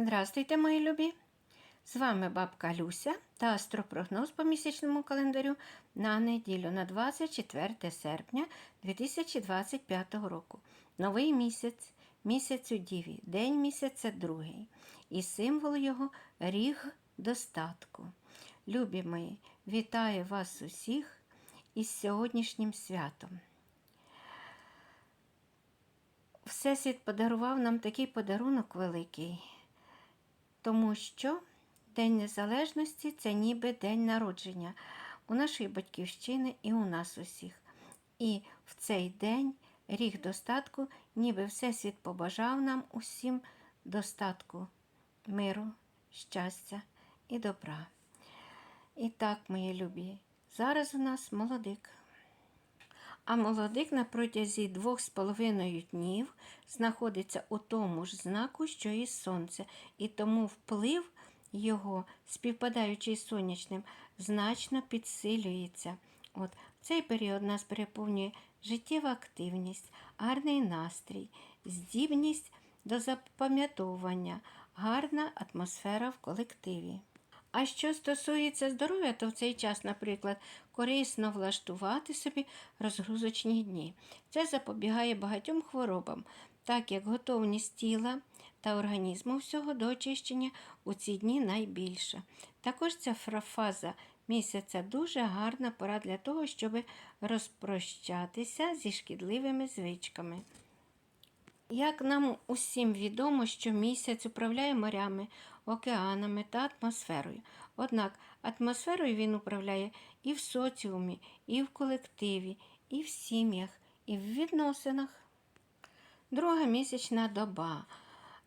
Здравствуйте, мої любі! З вами бабка Люся та астропрогноз по місячному календарю на неділю на 24 серпня 2025 року. Новий місяць, місяць у Діві, день місяця другий. І символ його ріг достатку. Любі мої, вітаю вас усіх із сьогоднішнім святом. Всесвіт подарував нам такий подарунок великий, тому що День Незалежності це ніби день народження у нашої батьківщини і у нас усіх. І в цей день рік достатку, ніби Всесвіт побажав нам усім достатку, миру, щастя і добра. І так, мої любі, зараз у нас молодик. А молодик на протязі двох з половиною днів знаходиться у тому ж знаку, що і сонце, і тому вплив його, співпадаючи з сонячним, значно підсилюється. От цей період нас переповнює життєва активність, гарний настрій, здібність до запам'ятовування, гарна атмосфера в колективі. А що стосується здоров'я, то в цей час, наприклад, корисно влаштувати собі розгрузочні дні. Це запобігає багатьом хворобам, так як готовність тіла та організму всього до очищення у ці дні найбільша. Також ця фаза місяця дуже гарна пора для того, щоб розпрощатися зі шкідливими звичками. Як нам усім відомо, що місяць управляє морями, океанами та атмосферою. Однак атмосферою він управляє і в соціумі, і в колективі, і в сім'ях, і в відносинах. Друга місячна доба.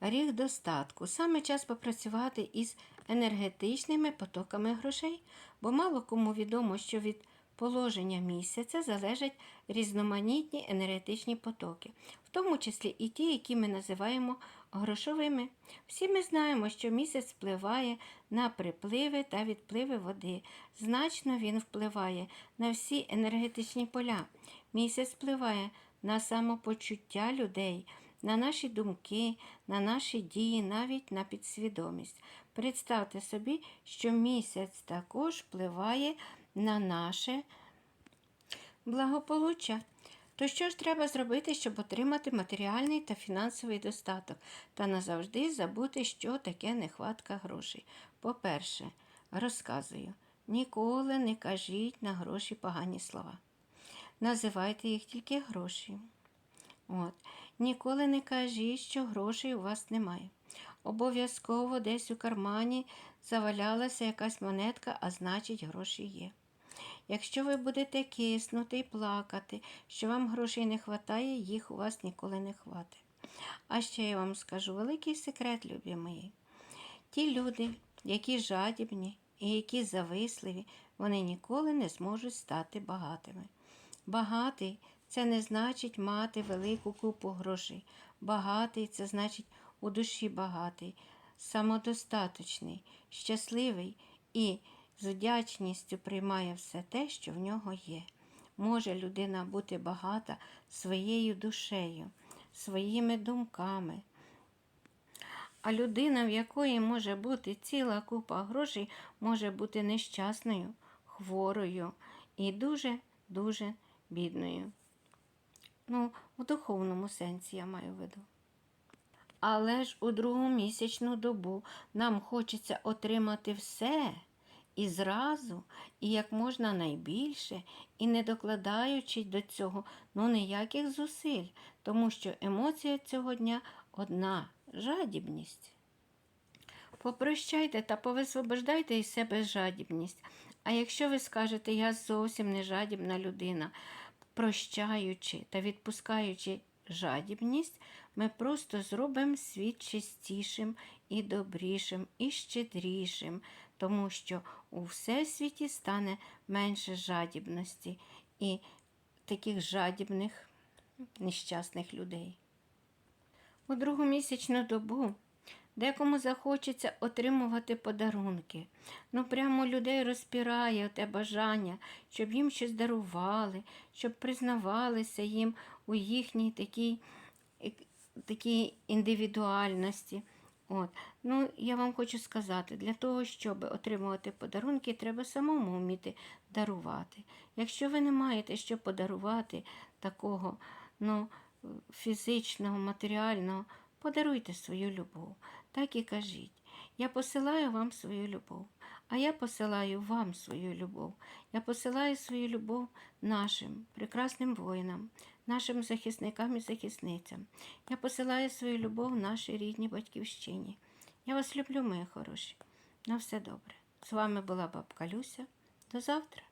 Рік достатку. Саме час попрацювати із енергетичними потоками грошей, бо мало кому відомо, що від положення місяця залежать різноманітні енергетичні потоки, в тому числі і ті, які ми називаємо грошовими. Всі ми знаємо, що місяць впливає на припливи та відпливи води. Значно він впливає на всі енергетичні поля. Місяць впливає на самопочуття людей, на наші думки, на наші дії, навіть на підсвідомість. Представте собі, що місяць також впливає на наше благополуччя. То що ж треба зробити, щоб отримати матеріальний та фінансовий достаток та назавжди забути, що таке нехватка грошей? По-перше, розказую, ніколи не кажіть на гроші погані слова. Називайте їх тільки гроші. От. Ніколи не кажіть, що грошей у вас немає. Обов'язково десь у кармані завалялася якась монетка, а значить, гроші є. Якщо ви будете киснути і плакати, що вам грошей не вистачає, їх у вас ніколи не хватить. А ще я вам скажу великий секрет, любі мої. Ті люди, які жадібні і які зависливі, вони ніколи не зможуть стати багатими. Багатий це не значить мати велику купу грошей. Багатий це значить у душі багатий, самодостаточний, щасливий і з вдячністю приймає все те, що в нього є. Може людина бути багата своєю душею, своїми думками. А людина, в якої може бути ціла купа грошей, може бути нещасною, хворою і дуже-дуже бідною. Ну, в духовному сенсі я маю в виду. Але ж у другу місячну добу нам хочеться отримати все і зразу, і як можна найбільше, і не докладаючи до цього ну ніяких зусиль, тому що емоція цього дня одна жадібність. Попрощайте та повисвобождайте із себе жадібність. А якщо ви скажете, я зовсім не жадібна людина, прощаючи та відпускаючи жадібність, ми просто зробимо світ чистішим і добрішим, і щедрішим, тому що у всесвіті стане менше жадібності і таких жадібних, нещасних людей. У другу місячну добу Декому захочеться отримувати подарунки. Ну, прямо людей розпирає те бажання, щоб їм щось дарували, щоб признавалися їм у їхній такій, такій індивідуальності. От. Ну, я вам хочу сказати, для того, щоб отримувати подарунки, треба самому вміти дарувати. Якщо ви не маєте що подарувати такого ну, фізичного, матеріального, подаруйте свою любов. Так і кажіть. Я посилаю вам свою любов, а я посилаю вам свою любов. Я посилаю свою любов нашим прекрасним воїнам, нашим захисникам і захисницям. Я посилаю свою любов нашій рідній батьківщині. Я вас люблю, мої хороші. На все добре. З вами була бабка Люся. До завтра.